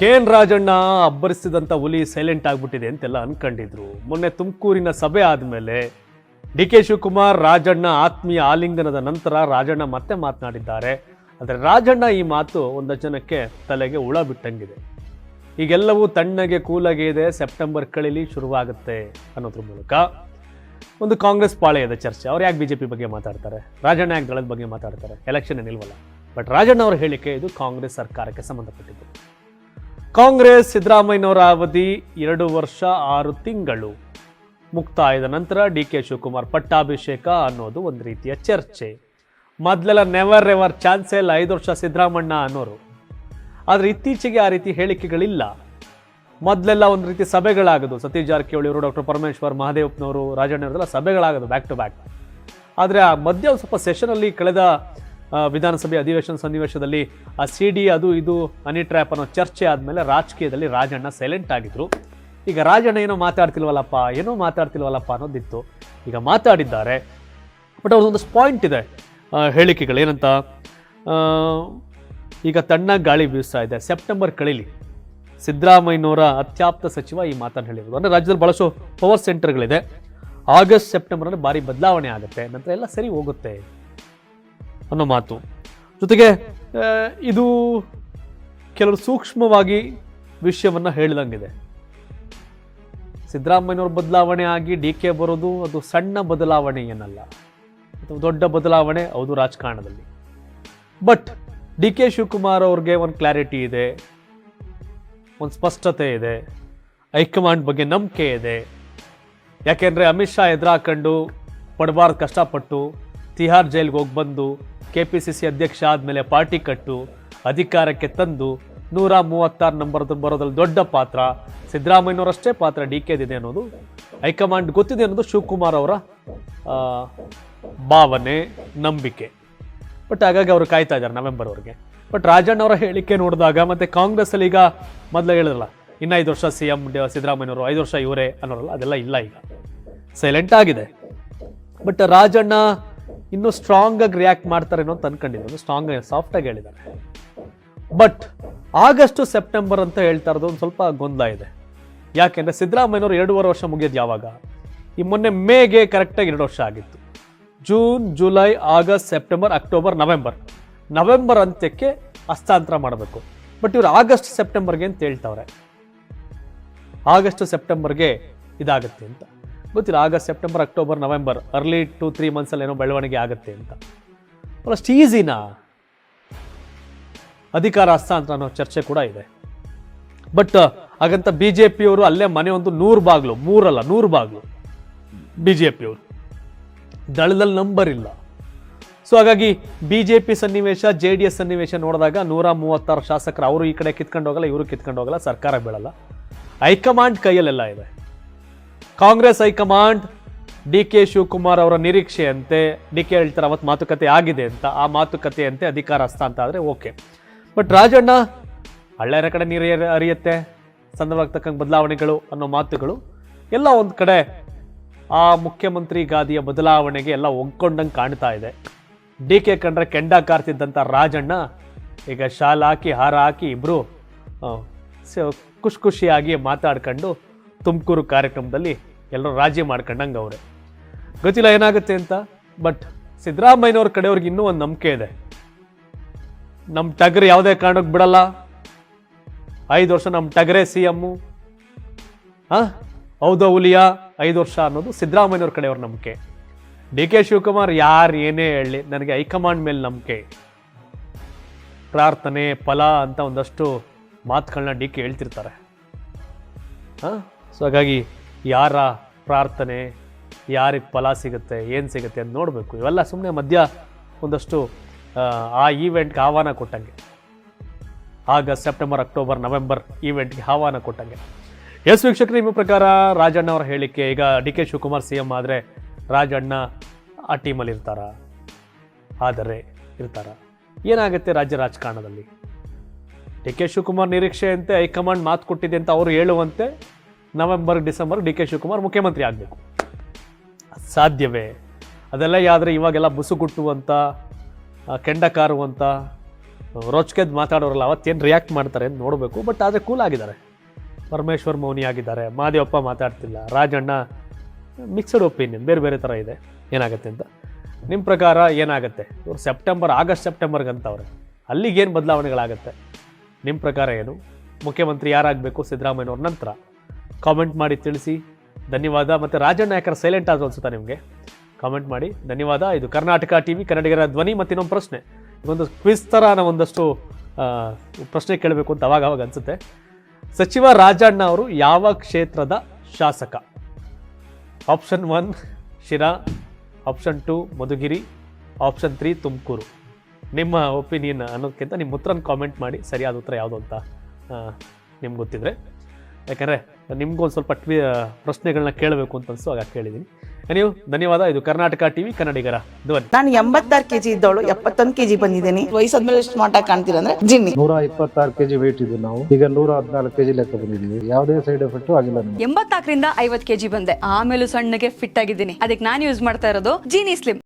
K N Rajanna ಅಬ್ಬರಿಸಿದಂಥ ಹುಲಿ silent ಆಗಿಬಿಟ್ಟಿದೆ ಅಂತೆಲ್ಲ ಅನ್ಕೊಂಡಿದ್ರು. ಮೊನ್ನೆ ತುಮಕೂರಿನ ಸಭೆ ಆದಮೇಲೆ ಡಿ ಕೆ ಶಿವಕುಮಾರ್, ರಾಜಣ್ಣ ಆತ್ಮೀಯ ಆಲಿಂಗನದ ನಂತರ ರಾಜಣ್ಣ ಮತ್ತೆ ಮಾತನಾಡಿದ್ದಾರೆ. ಆದರೆ ರಾಜಣ್ಣ ಈ ಮಾತು ಒಂದು ಜನಕ್ಕೆ ತಲೆಗೆ ಹುಳ ಬಿಟ್ಟಂಗಿದೆ. ಈಗೆಲ್ಲವೂ ತಣ್ಣಗೆ ಕೂಲಾಗಿ ಇದೆ, ಸೆಪ್ಟೆಂಬರ್ ಕಳೀಲಿ ಶುರುವಾಗುತ್ತೆ ಅನ್ನೋದ್ರ ಮೂಲಕ ಒಂದು ಕಾಂಗ್ರೆಸ್ ಪಾಳೆಯದ ಚರ್ಚೆ. ಅವ್ರು ಯಾಕೆ ಬಿಜೆಪಿ ಬಗ್ಗೆ ಮಾತಾಡ್ತಾರೆ? ರಾಜಣ್ಣ ಯಾಕೆ ದಳದ ಬಗ್ಗೆ ಮಾತಾಡ್ತಾರೆ? ಎಲೆಕ್ಷನ್ ನಿಲ್ವಲ್ಲ ಬಟ್ ರಾಜಣ್ಣ ಅವರ ಹೇಳಿಕೆ ಇದು ಕಾಂಗ್ರೆಸ್ ಸರ್ಕಾರಕ್ಕೆ ಸಂಬಂಧಪಟ್ಟಿದ್ದು. ಕಾಂಗ್ರೆಸ್ ಸಿದ್ದರಾಮಯ್ಯನವರ ಅವಧಿ ಎರಡು ವರ್ಷ ಆರು ತಿಂಗಳು. ಮುಕ್ತಾಯದ ನಂತರ ಡಿ ಕೆ ಶಿವಕುಮಾರ್ ಪಟ್ಟಾಭಿಷೇಕ ಅನ್ನೋದು ಒಂದು ರೀತಿಯ ಚರ್ಚೆ. ಮೊದಲೆಲ್ಲ ನೆವರ್ ಎವರ್ ಚಾನ್ಸೇ ಐದು ವರ್ಷ ಸಿದ್ದರಾಮಣ್ಣ ಅನ್ನೋರು. ಆದರೆ ಇತ್ತೀಚೆಗೆ ಆ ರೀತಿ ಹೇಳಿಕೆಗಳಿಲ್ಲ. ಮೊದಲೆಲ್ಲ ಒಂದು ರೀತಿ ಸಭೆಗಳಾಗೋದು. ಸತೀಶ್ ಜಾರಕಿಹೊಳಿ ಡಾಕ್ಟರ್ ಪರಮೇಶ್ವರ್ ಮಹದೇವಪ್ಪನವರು, ರಾಜಣ್ಣವರೆಲ್ಲ ಸಭೆಗಳಾಗೋದು ಬ್ಯಾಕ್ ಟು ಬ್ಯಾಕ್ ಆದರೆ ಆ ಮಧ್ಯ ಸ್ವಲ್ಪ ಸೆಷನಲ್ಲಿ ಕಳೆದ ವಿಧಾನಸಭೆ ಅಧಿವೇಶನ ಸನ್ನಿವೇಶದಲ್ಲಿ, ಆ ಸಿ ಡಿ ಅದು ಇದು ಹನಿ ಟ್ರ್ಯಾಪ್ ಅನ್ನೋ ಚರ್ಚೆ ಆದಮೇಲೆ ರಾಜಕೀಯದಲ್ಲಿ ರಾಜಣ್ಣ ಸೈಲೆಂಟ್ ಆಗಿದ್ರು. ಈಗ ರಾಜಣ್ಣ ಏನೋ ಮಾತಾಡ್ತಿಲ್ವಲ್ಲಪ್ಪ ಏನೋ ಮಾತಾಡ್ತಿಲ್ವಲ್ಲಪ್ಪ ಅನ್ನೋದಿತ್ತು. ಈಗ ಮಾತಾಡಿದ್ದಾರೆ. ಬಟ್ ಅವ್ರದ್ದೊಂದು ಪಾಯಿಂಟ್ ಇದೆ ಹೇಳಿಕೆಗಳು ಏನಂತ ಈಗ ತಣ್ಣಗೆ ಗಾಳಿ ಬೀಸ್ತಾ ಇದೆ. ಸೆಪ್ಟೆಂಬರ್ ಕಳೀಲಿ ಸಿದ್ದರಾಮಯ್ಯನವರ ಅತ್ಯಾಪ್ತ ಸಚಿವ ಈ ಮಾತನ್ನು ಹೇಳಿರೋದು. ಅಂದರೆ ರಾಜ್ಯದಲ್ಲಿ ಬಳಸೋ ಪವರ್ ಸೆಂಟರ್ಗಳಿದೆ ಆಗಸ್ಟ್ ಸೆಪ್ಟೆಂಬರಲ್ಲಿ ಭಾರಿ ಬದಲಾವಣೆ ಆಗುತ್ತೆ. ನಂತರ ಎಲ್ಲ ಸರಿ ಹೋಗುತ್ತೆ. ಅನ್ನೋ ಮಾತು. ಜೊತೆಗೆ ಇದು ಕೆಲವರು ಸೂಕ್ಷ್ಮವಾಗಿ ವಿಷಯವನ್ನು ಹೇಳಿದಂಗಿದೆ. ಸಿದ್ದರಾಮಯ್ಯನವ್ರ ಬದಲಾವಣೆ ಆಗಿ ಡಿ ಕೆ ಬರೋದು ಅದು ಸಣ್ಣ ಬದಲಾವಣೆ ಏನಲ್ಲ. ಅದು ದೊಡ್ಡ ಬದಲಾವಣೆ, ಹೌದು, ರಾಜಕಾರಣದಲ್ಲಿ. ಬಟ್ ಡಿ ಕೆ ಶಿವಕುಮಾರ್ ಅವ್ರಿಗೆ ಒಂದು ಕ್ಲಾರಿಟಿ ಇದೆ, ಒಂದು ಸ್ಪಷ್ಟತೆ ಇದೆ, ಹೈಕಮಾಂಡ್ ಬಗ್ಗೆ ನಂಬಿಕೆ ಇದೆ. ಯಾಕೆಂದರೆ ಅಮಿತ್ ಶಾ ಎದುರಾಕೊಂಡು ಪಡಬಾರ್ದು ಕಷ್ಟಪಟ್ಟು ತಿಹಾರ್ ಜೈಲ್ಗೆ ಹೋಗಿ ಬಂದು ಕೆ ಪಿ ಸಿ ಸಿ ಅಧ್ಯಕ್ಷ ಆದಮೇಲೆ ಪಾರ್ಟಿ ಕಟ್ಟು, ಅಧಿಕಾರಕ್ಕೆ ತಂದು ನೂರ ಮೂವತ್ತಾರು ನಂಬರ್ದು ಬರೋದ್ರಲ್ಲಿ ದೊಡ್ಡ ಪಾತ್ರ. ಸಿದ್ದರಾಮಯ್ಯನವರಷ್ಟೇ ಪಾತ್ರ ಡಿ ಇದೆ ಅನ್ನೋದು ಹೈಕಮಾಂಡ್ ಗೊತ್ತಿದೆ ಅನ್ನೋದು ಶಿವಕುಮಾರ್ ಅವರ ಭಾವನೆ, ನಂಬಿಕೆ. ಬಟ್ ಹಾಗಾಗಿ ಅವರು ಕಾಯ್ತಾ ಇದ್ದಾರೆ ನವೆಂಬರ್ವರೆಗೆ ಬಟ್ ರಾಜಣ್ಣ ಅವರ ಹೇಳಿಕೆ ನೋಡಿದಾಗ ಮತ್ತು ಕಾಂಗ್ರೆಸ್ಸಲ್ಲಿ ಈಗ ಮೊದಲು ಹೇಳಿದ್ರಲ್ಲ, ಇನ್ನು ಐದು ವರ್ಷ ಸಿ ಎಂ ಸಿದ್ದರಾಮಯ್ಯನವರು ಐದು ವರ್ಷ ಇವರೇ ಅನ್ನೋರಲ್ಲ ಅದೆಲ್ಲ ಇಲ್ಲ ಈಗ. ಸೈಲೆಂಟ್ ಆಗಿದೆ. ಬಟ್ ರಾಜಣ್ಣ ಇನ್ನೂ ಸ್ಟ್ರಾಂಗ್ ಆಗಿ ರಿಯಾಕ್ಟ್ ಮಾಡ್ತಾರೆ ಅಂತ ಅನ್ಕೊಂಡಿದ್ರು ಸ್ಟ್ರಾಂಗ್ ಸಾಫ್ಟ್ ಆಗಿ ಹೇಳಿದ್ದಾರೆ. ಬಟ್ ಆಗಸ್ಟ್ ಸೆಪ್ಟೆಂಬರ್ ಅಂತ ಹೇಳ್ತಾ ಇರೋದು ಒಂದು ಸ್ವಲ್ಪ ಗೊಂದಲ ಇದೆ. ಯಾಕೆಂದ್ರೆ ಸಿದ್ದರಾಮಯ್ಯನವರು ಎರಡೂವರೆ ವರ್ಷ ಮುಗಿಯೋದು ಯಾವಾಗ? ಈ ಮೊನ್ನೆ ಮೇಗೆ ಕರೆಕ್ಟಾಗಿ ಎರಡು ವರ್ಷ ಆಗಿತ್ತು. June July August September October November November ಅಂತ್ಯಕ್ಕೆ ಹಸ್ತಾಂತರ ಮಾಡಬೇಕು. ಬಟ್ ಇವರು ಆಗಸ್ಟ್ ಸೆಪ್ಟೆಂಬರ್ಗೆ ಅಂತ ಹೇಳ್ತಾವ್ರೆ. ಆಗಸ್ಟ್ ಸೆಪ್ಟೆಂಬರ್ಗೆ ಇದಾಗುತ್ತೆ ಅಂತ. ಗೊತ್ತಿಲ್ಲ August September October November early two three ಮಂತ್ಸಲ್ಲಿ ಏನೋ ಬೆಳವಣಿಗೆ ಆಗುತ್ತೆ ಅಂತ. ಅಷ್ಟು ಈಸಿನಾ ಅಧಿಕಾರ, ಹಸ್ತಾಂತರ ಅನ್ನೋ ಚರ್ಚೆ ಕೂಡ ಇದೆ. ಬಟ್ ಹಾಗಂತ ಬಿ ಜೆ ಪಿಯವರು ಅಲ್ಲೇ ಮನೆ ಒಂದು ನೂರು ಬಾಗ್ಲು, ಮೂರಲ್ಲ, ನೂರು ಬಾಗ್ಲು ಬಿ ಜೆ ಪಿಯವರು ದಳದಲ್ಲಿ ನಂಬರ್ ಇಲ್ಲ. ಸೊ ಹಾಗಾಗಿ ಬಿ ಜೆ ಪಿ ಸನ್ನಿವೇಶ ಜೆ ಡಿ ಎಸ್ ಸನ್ನಿವೇಶ ನೋಡಿದಾಗ ನೂರ ಮೂವತ್ತಾರು ಶಾಸಕರು, ಅವರು ಈ ಕಡೆ ಕಿತ್ಕೊಂಡು ಹೋಗಲ್ಲ, ಇವರು ಕಿತ್ಕೊಂಡು ಹೋಗಲ್ಲ, ಸರ್ಕಾರ ಬೀಳಲ್ಲ. ಹೈಕಮಾಂಡ್ ಕೈಯಲ್ಲೆಲ್ಲ ಇದೆ. Congress high command, D K Shivakumar ಅವರ ನಿರೀಕ್ಷೆಯಂತೆ, ಡಿ ಕೆ ಹೇಳ್ತಾರೆ ಅವತ್ತು ಮಾತುಕತೆ ಆಗಿದೆ ಅಂತ, ಆ ಮಾತುಕತೆಯಂತೆ ಅಧಿಕಾರ ಹಸ್ತಾಂತ ಆದರೆ ಓಕೆ. ಬಟ್ ರಾಜಣ್ಣ ಹಳ್ಳೆರ ಕಡೆ ನೀರು ಅರಿಯುತ್ತೆ ಸಂದರ್ಭಕ್ಕೆ ತಕ್ಕಂಗೆ ಬದಲಾವಣೆಗಳು ಅನ್ನೋ ಮಾತುಗಳು, ಎಲ್ಲ ಒಂದು ಕಡೆ ಆ ಮುಖ್ಯಮಂತ್ರಿ ಗಾದಿಯ ಬದಲಾವಣೆಗೆ ಎಲ್ಲ ಒಗ್ಕೊಂಡಂಗೆ ಕಾಣ್ತಾ ಇದೆ. ಡಿ ಕೆ ಕಂಡ್ರೆ ಕೆಂಡ ಕಾರ್ತಿದ್ದಂಥ ರಾಜಣ್ಣ, ಈಗ ಶಾಲ್ ಹಾಕಿ, ಹಾರ ಹಾಕಿ ಇಬ್ಬರು ಖುಷಿ ಖುಷಿಯಾಗಿ ಮಾತಾಡ್ಕೊಂಡು ತುಮಕೂರು ಕಾರ್ಯಕ್ರಮದಲ್ಲಿ ಎಲ್ಲರೂ ರಾಜಿ ಮಾಡ್ಕೊಂಡಂಗೆ ಅವರೇ. ಗೊತ್ತಿಲ್ಲ ಏನಾಗುತ್ತೆ ಅಂತ ಬಟ್ ಸಿದ್ದರಾಮಯ್ಯನವ್ರ ಕಡೆಯವ್ರಿಗೆ ಇನ್ನೂ ಒಂದು ನಂಬಿಕೆ ಇದೆ. ನಮ್ಮ ಟಗರು ಯಾವುದೇ ಕಾರಣಕ್ಕೆ ಬಿಡಲ್ಲ. ಐದು ವರ್ಷ ನಮ್ಮ ಟಗರೇ ಸಿ ಎಮ್ಮು ಹಾಂ? ಹೌದಾ ಹುಲಿಯಾ? ಐದು ವರ್ಷ ಅನ್ನೋದು ಸಿದ್ದರಾಮಯ್ಯನವ್ರ ಕಡೆಯವ್ರ ನಂಬಿಕೆ. ಡಿ ಕೆ ಶಿವಕುಮಾರ್ ಯಾರು ಏನೇ ಹೇಳಿ, ನನಗೆ ಹೈಕಮಾಂಡ್ ಮೇಲೆ ನಂಬಿಕೆ. ಪ್ರಾರ್ಥನೆ, ಫಲ ಅಂತ ಒಂದಷ್ಟು ಮಾತುಗಳನ್ನ ಡಿ ಕೆ ಹೇಳ್ತಿರ್ತಾರೆ. ಹಾಂ? ಸೊ ಹಾಗಾಗಿ ಯಾರ ಪ್ರಾರ್ಥನೆ ಯಾರಿಗೆ ಫಲ ಸಿಗುತ್ತೆ ಏನು ಸಿಗುತ್ತೆ ಅಂತ ನೋಡಬೇಕು. ಇವೆಲ್ಲ ಸುಮ್ಮನೆ ಮಧ್ಯ ಒಂದಷ್ಟು ಆ, ಈವೆಂಟ್ಗೆ ಆಹ್ವಾನ ಕೊಟ್ಟಂಗೆ. ಆಗಸ್ಟ್ ಸೆಪ್ಟೆಂಬರ್ ಅಕ್ಟೋಬರ್ ನವೆಂಬರ್ ಈವೆಂಟ್ಗೆ ಆಹ್ವಾನ ಕೊಟ್ಟಂಗೆ. ಎಸ್ ವೀಕ್ಷಕರು ನಿಮ್ಮ ಪ್ರಕಾರ ರಾಜಣ್ಣ ಅವರ ಹೇಳಿಕೆ ಈಗ D K Shivakumar C M ಆದರೆ ರಾಜಣ್ಣ ಆ ಟೀಮಲ್ಲಿ ಇರ್ತಾರ? ಆದರೆ ಇರ್ತಾರ? ಏನಾಗುತ್ತೆ ರಾಜ್ಯ ರಾಜಕಾರಣದಲ್ಲಿ? ಡಿ ಕೆ ಶಿವಕುಮಾರ್ ನಿರೀಕ್ಷೆಯಂತೆ ಹೈಕಮಾಂಡ್ ಮಾತು ಕೊಟ್ಟಿದೆ ಅಂತ ಅವರು ಹೇಳುವಂತೆ November, December D K Shivakumar ಮುಖ್ಯಮಂತ್ರಿ ಆಗಬೇಕು. ಸಾಧ್ಯವೇ? ಅದೆಲ್ಲ ಆದರೆ ಇವಾಗೆಲ್ಲ ಬುಸುಗುಟ್ಟುವಂಥ ಕೆಂಡ ಕಾರುವಂಥ ರೋಚ್ಕೆದ್ ಮಾತಾಡೋರಲ್ಲ ಅವತ್ತೇನು ರಿಯಾಕ್ಟ್ ಮಾಡ್ತಾರೆ ಅಂತ ನೋಡಬೇಕು ಬಟ್ ಆದರೆ ಕೂಲ್ ಆಗಿದ್ದಾರೆ. ಪರಮೇಶ್ವರ್ ಮೌನಿ ಆಗಿದ್ದಾರೆ, ಮಾದೇವಪ್ಪ ಮಾತಾಡ್ತಿಲ್ಲ, ರಾಜಣ್ಣ ಮಿಕ್ಸಡ್ ಒಪಿನಿಯನ್ ಬೇರೆ ಬೇರೆ ಥರ ಇದೆ, ಏನಾಗುತ್ತೆ ಅಂತ. ನಿಮ್ಮ ಪ್ರಕಾರ ಏನಾಗುತ್ತೆ? ಇವರು ಸೆಪ್ಟೆಂಬರ್ ಆಗಸ್ಟ್ ಸೆಪ್ಟೆಂಬರ್ಗೆ ಅಂತವ್ರೆ ಅಲ್ಲಿಗೇನು ಬದಲಾವಣೆಗಳಾಗುತ್ತೆ? ನಿಮ್ಮ ಪ್ರಕಾರ ಏನು? ಮುಖ್ಯಮಂತ್ರಿ ಯಾರಾಗಬೇಕು ಸಿದ್ದರಾಮಯ್ಯವ್ರ ನಂತರ? ಕಾಮೆಂಟ್ ಮಾಡಿ ತಿಳಿಸಿ. ಧನ್ಯವಾದ. ಮತ್ತು ರಾಜಣ್ಣ ಯಾಕರ ಸೈಲೆಂಟ್ ಆದ್ರು ಅನ್ಸುತ್ತಾ ನಿಮಗೆ? ಕಾಮೆಂಟ್ ಮಾಡಿ. ಧನ್ಯವಾದ. ಇದು ಕರ್ನಾಟಕ ಟಿ ವಿ ಕನ್ನಡಿಗರ ಧ್ವನಿ ಮತ್ತು ಇನ್ನೊಂದು ಪ್ರಶ್ನೆ. ಇದೊಂದು ಕ್ವಿಸ್ ಥರ ನಾವು ಒಂದಷ್ಟು ಪ್ರಶ್ನೆ ಕೇಳಬೇಕು ಅಂತ ಅವಾಗ ಅವಾಗ ಅನಿಸುತ್ತೆ. ಸಚಿವ ರಾಜಣ್ಣ ಅವರು ಯಾವ ಕ್ಷೇತ್ರದ ಶಾಸಕ? Option one Sira. Option two Madhugiri. Option three Tumakuru. ನಿಮ್ಮ ಒಪಿನಿಯನ್ ಅನ್ನೋದಕ್ಕಿಂತ ನಿಮ್ಮ ಉತ್ತರನ ಕಾಮೆಂಟ್ ಮಾಡಿ. ಸರಿಯಾದ ಉತ್ತರ ಯಾವುದು ಅಂತ ನಿಮ್ಗೆ ಗೊತ್ತಿದ್ರೆ. ಯಾಕಂದರೆ ನಿಮ್ಗೂ ಒಂದು ಸ್ವಲ್ಪ ಟ್ವಿ ಪ್ರಶ್ನೆಗಳನ್ನ ಕೇಳಬೇಕು ಅಂತ ಅನಿಸ್ತು ಆಗ ಕೇಳಿದ್ದೀನಿ ನೀವು ಧನ್ಯವಾದ. ಇದು ಕರ್ನಾಟಕ ಟಿವಿ ಕನ್ನಡಿಗರ ಧ್ವನಿ. ನಾನು ಎಂಬತ್ತಾರು ಕೆಜಿ ಇದ್ದವಳು ಎಪ್ಪತ್ತೊಂದು ಕೆಜಿ ಬಂದಿದ್ದೀನಿ. ವಯಸ್ಸಾದ್ಮೇಲೆ ಸ್ಮಾರ್ಟ್ ಆಗಿ ಕಾಣ್ತೀರ ಅಂದ್ರೆ ಜಿನ್ನಿ. ನೂರ ಇಪ್ಪತ್ತಾರು ಕೆಜಿ ವೇಟ್ ಇದ್ದು ನಾವು. ಈಗ ನೂರ ಹದಿನಾಲ್ಕು ಕೆಜಿ ಲೆಕ್ಕ ಬಂದಿದ್ದೀವಿ. ಯಾವುದೇ ಸೈಡ್ ಎಫೆಕ್ಟ್ ಆಗಿಲ್ಲ ಎಂಬತ್ತಾಕರಿಂದ ಎಂಬತ್ನಾಲ್ಕರಿಂದ ಐವತ್ ಕೆಜಿ ಬಂದೆ. ಆಮೇಲೆ ಸಣ್ಣಗೆ ಫಿಟ್ ಆಗಿದ್ದೀನಿ. ಅದಕ್ಕೆ ನಾನು ಯೂಸ್ ಮಾಡ್ತಾ ಇರೋದು ಜೀನಿ ಸ್ಲಿಮ್